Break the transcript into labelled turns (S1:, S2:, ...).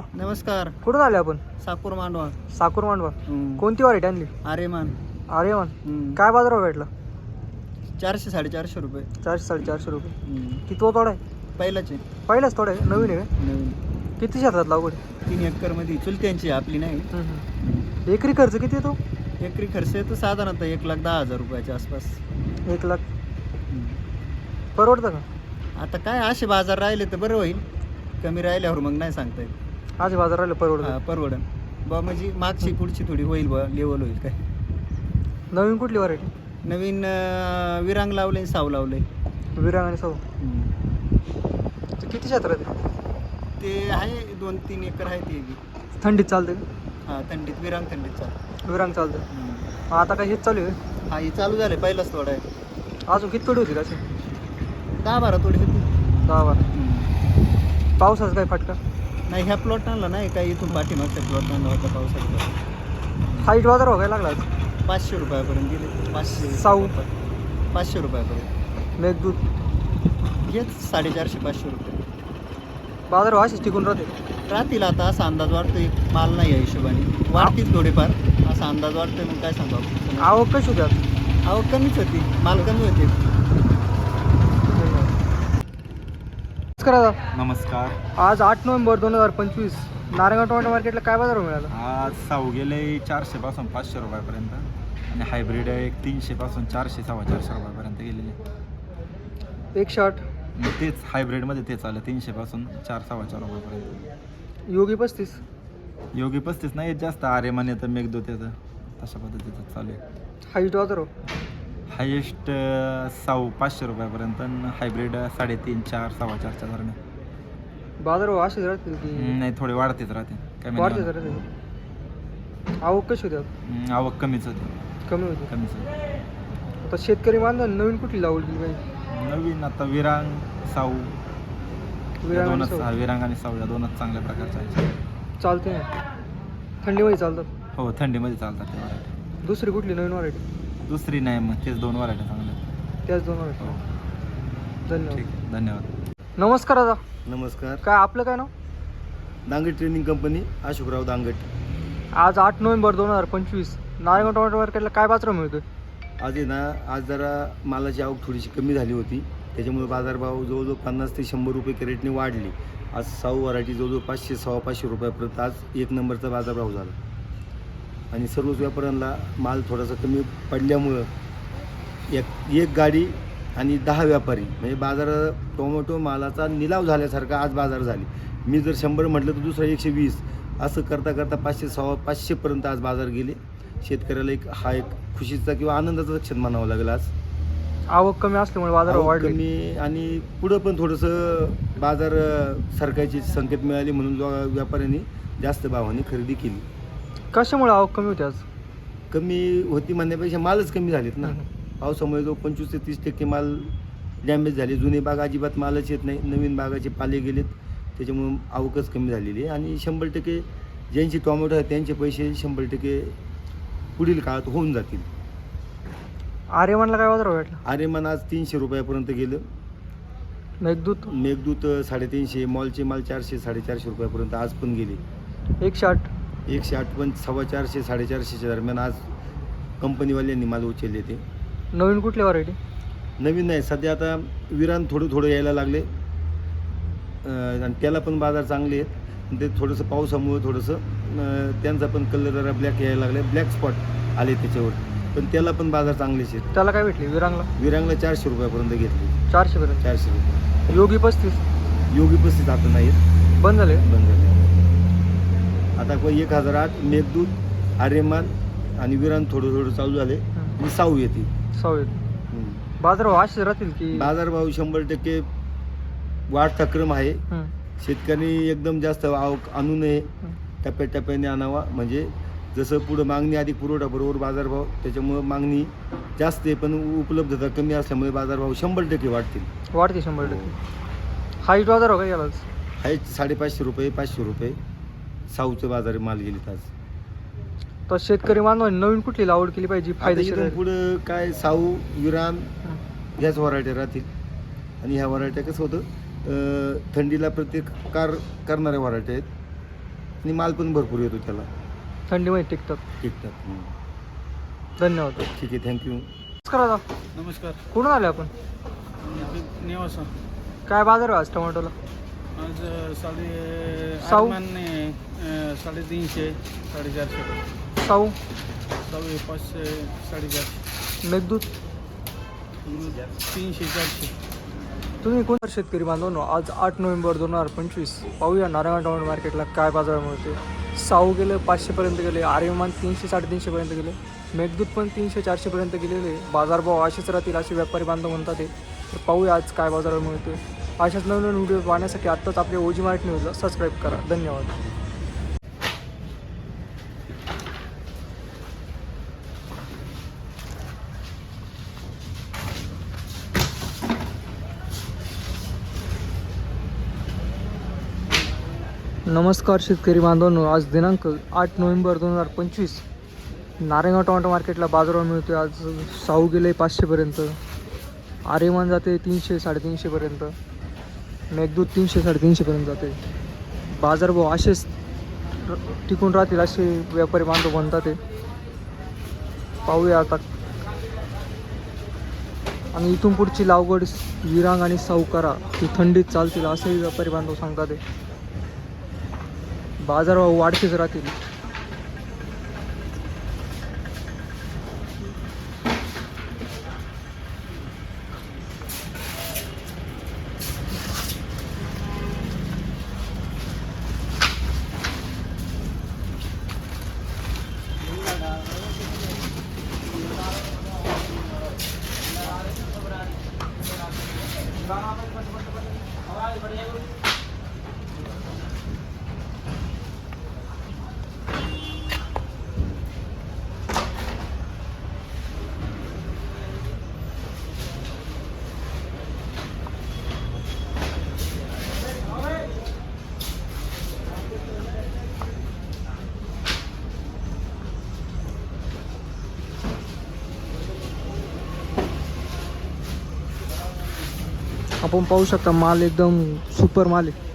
S1: नमस्कार.
S2: कुठून आले आपण?
S1: साकूर मांडवा.
S2: साकूर मांडवा. कोणती व्हरायटी आणली? अरे मान. काय बाजार भेटला?
S1: चारशे साडेचारशे रुपये.
S2: चारशे साडेचारशे रुपये. किती तोडा आहे?
S1: पहिलाचे
S2: पहिलाच तोडा आहे? नवीन आहे का?
S1: नवीन.
S2: किती शेतात लागवड
S1: तीन एकरमध्ये चुलत्यांची आपली नाही.
S2: आहे? एकरी खर्च किती येतो?
S1: एकरी खर्च येतो साधारणतः एक लाख दहा हजार रुपयाच्या आसपास.
S2: एक लाख. परवडतं का?
S1: आता काय असे बाजार राहिले तर बरं होईल. कमी राहिल्यावर मग नाही सांगता येत.
S2: आज बाजार राहिलं
S1: हा,
S2: परवडतं
S1: परवडन. बा म्हणजे मागची पुढची थोडी होईल बा लेवल होईल काय.
S2: नवीन कुठली व्हरायटी
S1: नवीन अं, विरांग लावले साव लावले
S2: विरांग आणि सौ ते किती क्षेत्रात आहे?
S1: ते आहे दोन तीन एकर आहे ते बी.
S2: थंडीत चालते
S1: हा थंडीत विरांग थंडीत चालू
S2: विरांग चालतं मग आता काय हेच चालू आहे?
S1: हा हे चालू झालं पहिलाच थोडा आहे.
S2: अजून किती तोडी होती कशी
S1: दहा बारा थोडी होती
S2: दहा बारा. पावसाचा काय फटका?
S1: नाही ह्या प्लॉट आणला नाही काही इथून पाठीमागच्या प्लॉट आणला होता पावसाचा
S2: हाईट बाजार हो काय लागला आज?
S1: पाचशे रुपयापर्यंत गेले. पाचशे
S2: साऊ.
S1: पाचशे रुपयापर्यंत.
S2: मेघदूत.
S1: हेच साडेचारशे पाचशे रुपये.
S2: बाजार अशीच टिकून राहते.
S1: राहतील आता असा अंदाज वाटतोय माल नाही या हिशोबाने. वाढतील थोडेफार असा अंदाज वाटतोय मग काय सांगू आपण?
S2: आवक कशी होती आज?
S1: आवक कमीच होती. माल कमी होते.
S2: नमस्कार दादा.
S3: नमस्कार.
S2: आज आठ नोव्हेंबर दोन हजार पंचवीस. नारायणगाव टोमॅटो मार्केटला काय बाजार मिळाला?
S3: आज साऊ गेले चारशेपासून पाचशे रुपयापर्यंत आणि हायब्रिड एक तीनशेपासून चारशे सव्वा चारशे रुपयापर्यंत गेलेले.
S2: एकशे आठ
S3: मग तेच हायब्रिडमध्ये तेच आलं तीनशेपासून चार सव्वा चार रुपयापर्यंत.
S2: योगी पस्तीस.
S3: योगी पस्तीस नाही जास्त आर्यमान येतं मेघदूत येतं. तशा पद्धतीचं चालू आहे.
S2: हाईट बाजार हो
S3: हायेस्ट साऊ पाचशे रुपयापर्यंत आणि हायब्रिड साडेतीन चार सव्वा चारच्या दरम्यान
S2: बाजार भाव असेच राहतील की?
S3: नाही थोडी वाढतेच राहते काय
S2: वाढते
S3: माहिती
S2: जरा ते. आवक कशी होती?
S3: हम्म, आवक कमीच होती.
S2: कमी होती.
S3: कमीच होती.
S2: आता शेतकरी बांधव नवीन कुठली लावली पाहिजे
S3: नवीन आता विरांग साऊ. या दोनच. हा, विरांग आणि साऊ या दोनच चांगल्या प्रकारच्या आहेत.
S2: चालते ना थंडीमध्ये चालतात.
S3: हो थंडीमध्ये चालतात ते
S2: दुसरी कुठली नवीन व्हरायटी
S3: दुसरी नाही मग तेच दोन व्हरायटी चांगल्या.
S2: त्याच दोन व्हरायटी
S3: हो.
S2: धन्यवाद.
S3: ठीक आहे धन्यवाद.
S2: नमस्कार दादा.
S4: नमस्कार.
S2: काय आपलं काय नाव?
S4: Dangat training company Ashokrao Dangat.
S2: आज आठ नोव्हेंबर दोन हजार पंचवीस. नारायणगाव टोमॅटो मार्केटला काय बाजार मिळतोय?
S4: आज आहे ना आज जरा मालाची आवक थोडीशी कमी झाली होती. त्याच्यामुळे बाजारभाव जवळजवळ पन्नास ते शंभर रुपये कॅरेटने वाढली. आज साऊ व्हरायटी जवळजवळ पाचशे सव्वा पाचशे रुपयापर्यंत आज एक नंबरचा बाजारभाव झाला. आणि सर्वच व्यापाऱ्यांना माल थोडासा कमी पडल्यामुळं एक एक गाडी आणि दहा व्यापारी म्हणजे बाजार टोमॅटो मालाचा निलाव झाल्यासारखा आज बाजार झाली. मी जर शंभर म्हटलं तर दुसरा एकशे वीस. असं करता करता पाचशे सव्वा पाचशेपर्यंत आज बाजार गेले. शेतकऱ्याला एक हा एक खुशीचा किंवा आनंदाचा क्षण मानावा लागेल आज.
S2: आवक कमी असल्यामुळे बाजार वाढले.
S4: कमी आणि पुढं पण थोडंसं बाजार अं, सरकायचे संकेत मिळाले म्हणून व्यापाऱ्यांनी जास्त भावाने खरेदी केली.
S2: कशामुळे आवक कमी होती आज?
S4: कमी होती म्हणण्यापेक्षा मालच कमी झालेत ना. पावसामुळे जो पंचवीस ते तीस टक्के माल डॅमेज झाले. जुने बाग अजिबात मालच येत नाही. नवीन बागाचे पाले गेलेत. त्याच्यामुळे आवकच कमी झालेली आहे. आणि शंभर टक्के ज्यांचे टोमॅटो आहेत त्यांचे पैसे शंभर टक्के पुढील काळात होऊन जातील.
S2: आर्यमानला काय बाजार भेटला?
S4: आर्यमान आज तीनशे रुपयापर्यंत गेलं.
S2: मेघदूत?
S4: मेघदूत साडेतीनशे मॉलचे माल चारशे साडेचारशे रुपयापर्यंत आज पण गेले.
S2: एकशे आठ.
S4: एकशे आठ पण सव्वा चारशे साडेचारशेच्या दरम्यान आज कंपनीवाल्यांनी माल उचलले ते.
S2: नवीन कुठली व्हरायटी
S4: नवीन नाही सध्या आता विरान थोडं थोडं यायला लागले. अं, आणि त्याला पण बाजार चांगले आहेत. आणि ते थोडंसं पावसामुळं थोडंसं अं, त्यांचा पण कलर जरा ब्लॅक यायला लागले. ब्लॅक स्पॉट आले त्याच्यावर. पण त्याला पण बाजार चांगलेच आहेत.
S2: त्याला काय भेटली? विरांगला?
S4: विरांगला चारशे रुपयापर्यंत घेतले.
S2: चारशे पर्यंत
S4: चारशे रुपये.
S2: योगी पस्तीस?
S4: योगी पस्तीस आता नाहीत.
S2: बंद झाले?
S4: बंद झाले. आता कोण एक हजार आठ मेघदूत आर्यमान आणि विरान थोडं थोडं चालू झाले. आणि साऊ येते
S2: सवय बाजार भाव असेच राहतील की?
S4: बाजारभाव शंभर टक्के वाढता क्रम आहे. शेतकऱ्यांनी एकदम जास्त आवक आणू नये. टप्प्याटप्प्याने आणावा. म्हणजे जसं पुढं मागणी अधिक पुरवठा बरोबर बाजारभाव त्याच्यामुळं मागणी जास्त आहे पण उपलब्धता कमी असल्यामुळे बाजारभाव शंभर टक्के वाढतील.
S2: वाढते शंभर टक्के. हाईट बाजार हो आज?
S4: आहे साडेपाचशे रुपये पाचशे रुपये. साऊचे बाजार माल गेलेत आज.
S2: तर शेतकरी बांधवांनी नवीन कुठली लागवड केली पाहिजे
S4: आता
S2: फायदेशीर
S4: इथून
S2: राहील?
S4: पुढं काय साऊ विरान
S2: हं.
S4: ह्याच व्हरायट्या राहतील. आणि ह्या व्हरायट्या कसं होतं अं, थंडीला प्रत्येक कार करणाऱ्या व्हरायट्या आहेत. आणि माल पण भरपूर येतो त्याला.
S2: थंडीमध्ये टिकतात.
S4: टिकतात हं.
S2: धन्यवाद.
S4: ठीक आहे थँक्यू
S2: नमस्कार दादा.
S5: नमस्कार.
S2: कुठून आले आपण?
S5: निवासा.
S2: काय बाजार आहे आज टोमॅटोला?
S5: आज साडे
S2: साऊ?
S5: आठमानने अ, साडेतीनशे साडेचारशे
S2: साऊ
S5: सहाशे पाचशे साडेचारशे
S2: मेघदूत?
S5: तीनशे चारशे.
S2: तुम्ही कोण? शेतकरी बांधवांनो आज आठ नोव्हेंबर दोन हजार पंचवीस. पाहूया नारायण टोमॅटो मार्केटला काय बाजार मिळते साऊ गेले पाचशेपर्यंत गेले. आर्यमान तीनशे साडेतीनशेपर्यंत गेले. मेघदूत पण तीनशे चारशेपर्यंत गेलेले. बाजारभाव असेच राहतील असे व्यापारी बांधव म्हणतात ते तर पाहूया आज काय बाजार मिळते अशाच नवीन नवीन व्हिडिओ पाहण्यासाठी आत्ताच आपल्या ओजी मार्ट न्यूजला सबस्क्राईब करा. धन्यवाद. नमस्कार शेतकरी बांधवांनो. आज दिनांक आठ नोव्हेंबर दोन हजार पंचवीस. नारायणगाव टोमॅटो मार्केटला बाजारभाव मिळतो आज साऊ गेले पाचशेपर्यंत. आर्यमान जाते तीनशे साडेतीनशेपर्यंत. मेघदूत तीनशे साडेतीनशेपर्यंत जाते बाजारभाव असेच टिकून राहतील असे व्यापारी बांधव म्हणतात ते पाहूया आता. आणि इथून पुढची लागवड विरांग आणि सावकारा ती थंडीत चालतील असेही व्यापारी बांधव सांगतात ते बाजारभाव वाढतेच राहतील. uh, आपण पाहू शकता माल एकदम सुपर माल आहे